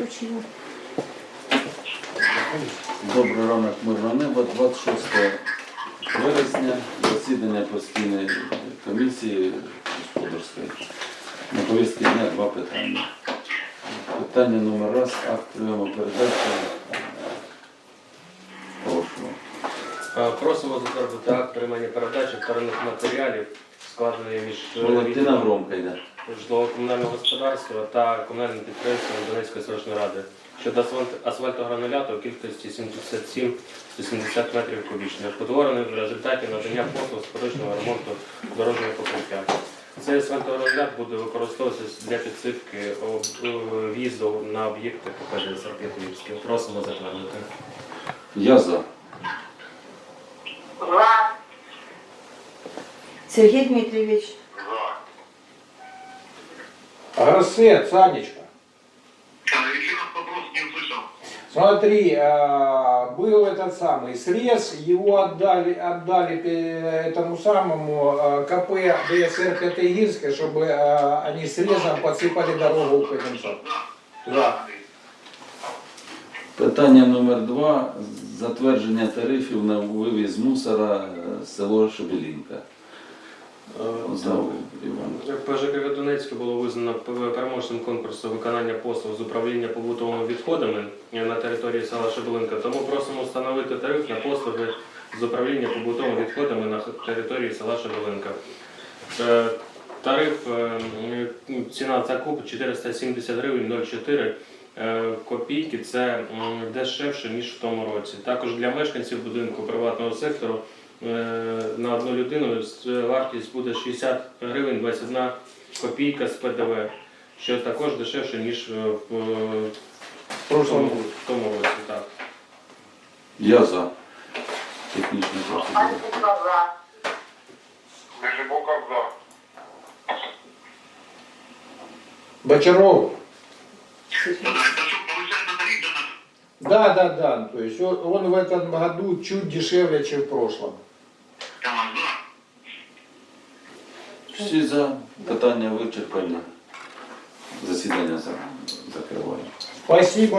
Включила. Добрий ранок, мирне небо. 26 вересня, засідання постійної комісії господарської. На повістці дня два питання. Питання номер раз, акт прийому передачі. Прошу. Е, Просимо затвердити акт приймання передачі вторинних матеріалів, складеної між Валентина громко йде. житлово-комунального господарства та комунальним підприємством Донецької селищної ради щодо асфальт- асфальтогрануляту у кількості 77-170 метрів кубічних, утворений в результаті надання послуг з поточного ремонту дорожнього покриття. Цей асфальтогранулят буде використовуватися для підсипки об- е, в'їзду на об'єкти КПД Сарп'ятівське. Просимо затвердити. Я. За. Сергей Дмитриевич. Рассвет, Санечка. А, еще раз вопрос не услышал. Смотри, а, был этот самый срез, его отдали, отдали пе- этому самому а, КП ДСР Пятигирска, чтобы а, они срезом подсыпали дорогу у Кузнецов. Да. Питання номер два. Затвердження тарифів на вивіз мусора е, село Шебелінка. Е, Знову Іван. ПЖК Донецьке було визнано переможцем конкурсу виконання послуг з управління побутовими відходами на території села Шебелинка. Тому просимо встановити тариф на послуги з управління побутовими відходами на території села Шебелинка. Е, Тариф, е, ціна закупу 470 гривень 04 е, копійки. Це дешевше, ніж в тому році. Також для мешканців будинку приватного сектору Е, на одну людину з- вартість буде 60 гривень 21 копійка з ПДВ, що також дешевше, ніж е, в, е, В тому, в тому році. Так. Я за. Антипа за. Межибоков за. Бочаров. Да, да, да. То есть он, он в этом году чуть дешевле, чем в прошлом. Там за. Всі за питання вичерпання. Засідання за- закриваю. Спасибо.